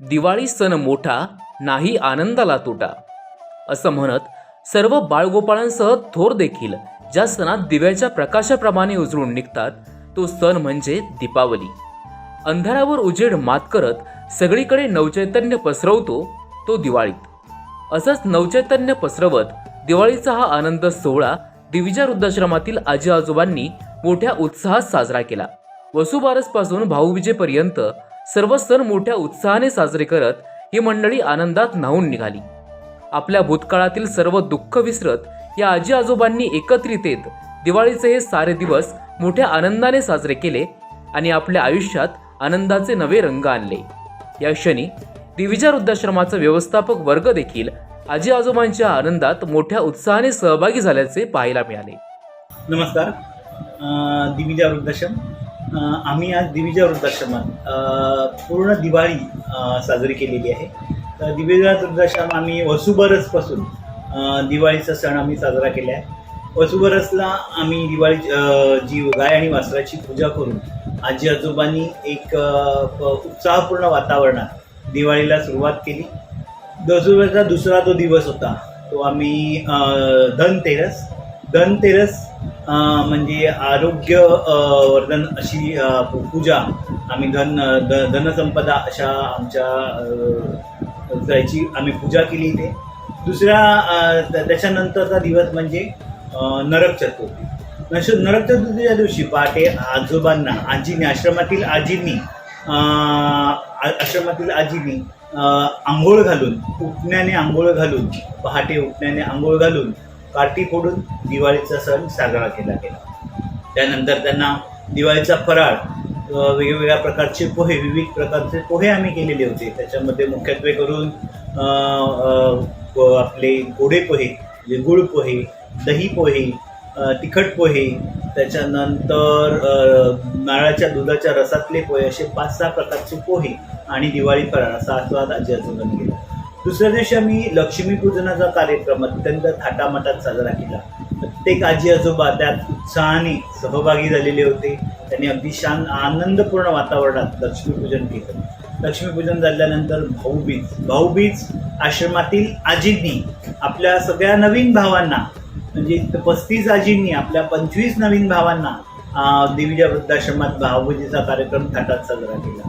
दिवाळी सण मोठा नाही आनंदाला तोटा. असं म्हणत सर्व बाळगोपाळांसह थोर देखील ज्या सणात दिव्याच्या प्रकाशाप्रमाणे उजळून निघतात तो सण म्हणजे दीपावली. अंधारावर उजेड मात करत सगळीकडे नवचैतन्य पसरवतो तो दिवाळीत. असंच नवचैतन्य पसरवत दिवाळीचा हा आनंद सोहळा दिविजा वृद्धाश्रमातील आजी आजोबांनी मोठ्या उत्साहात साजरा केला. वसुबारसपासून भाऊबीजेपर्यंत सर्व सण मोठ्या उत्साहाने साजरे करत ही मंडळी आनंदात न्हावून निघाली. आपल्या भूतकाळातील सर्व दुःख विसरत या आजी आजोबांनी एकत्रित येत दिवाळीचे हे सारे दिवस मोठ्या आनंदाने साजरे केले आणि आपल्या आयुष्यात आनंदाचे नवे रंग आणले. या क्षणी दिविजा वृद्धाश्रमाचा व्यवस्थापक वर्ग देखील आजी आजोबांच्या आनंदात मोठ्या उत्साहाने सहभागी झाल्याचे पाहायला मिळाले. नमस्कार. दिविजा वृद्धाश्रम. आम्ही आज दिविजा वृद्धाश्रमात पूर्ण दिवाळी साजरी केलेली आहे. तर दिविजा वृद्धाश्रम आम्ही वसुबरसपासून दिवाळीचा सण आम्ही साजरा केला आहे. वसुबरसला आम्ही दिवाळी जी गाय आणि वासराची पूजा करून आजी आजोबांनी एक उत्साहपूर्ण वातावरणात दिवाळीला सुरुवात केली. दसऱ्याचा दुसरा तो दिवस होता तो आम्ही धनतेरस. धनतेरस म्हणजे आरोग्य वर्धन अशी पूजा आम्ही धन धनसंपदा अशा आमच्या जायची आम्ही पूजा केली इथे. दुसऱ्या त्याच्यानंतरचा दिवस म्हणजे नरक चतुर्थी. नश नरक चतुर्थीच्या दिवशी पहाटे आजोबांना आजीने आश्रमातील आजींनी आश्रमातील आजींनी आंघोळ घालून उठण्याने आंघोळ घालून पहाटे उठण्याने आंघोळ घालून काठी फोडून दिवाळीचा सण साजरा केला गेला. त्यानंतर त्यांना दिवाळीचा फराळ वेगवेगळ्या प्रकारचे पोहे विविध प्रकारचे पोहे आम्ही केलेले होते. त्याच्यामध्ये मुख्यत्वे करून आपले गोडे पोहे म्हणजे गुळ पोहे दही पोहे तिखट पोहे त्याच्यानंतर नारळाच्या दुधाच्या रसातले पोहे असे पाच सहा प्रकारचे पोहे आणि दिवाळी फराळ असा आस्वाद आजी आजोबांनी केला. दुसऱ्या दिवशी आम्ही लक्ष्मीपूजनाचा कार्यक्रम अत्यंत थाटामाटात साजरा केला. प्रत्येक आजी आजोबा त्यात उत्साहाने सहभागी झालेले होते. त्यांनी अगदी शान आनंदपूर्ण वातावरणात लक्ष्मीपूजन केलं. लक्ष्मीपूजन झाल्यानंतर भाऊबीज भाऊबीज आश्रमातील आजींनी आपल्या सगळ्या नवीन भावांना म्हणजे पस्तीस आजींनी आपल्या पंचवीस नवीन भावांना देवीच्या वृद्धाश्रमात भाऊबीजेचा कार्यक्रम थाटात साजरा केला.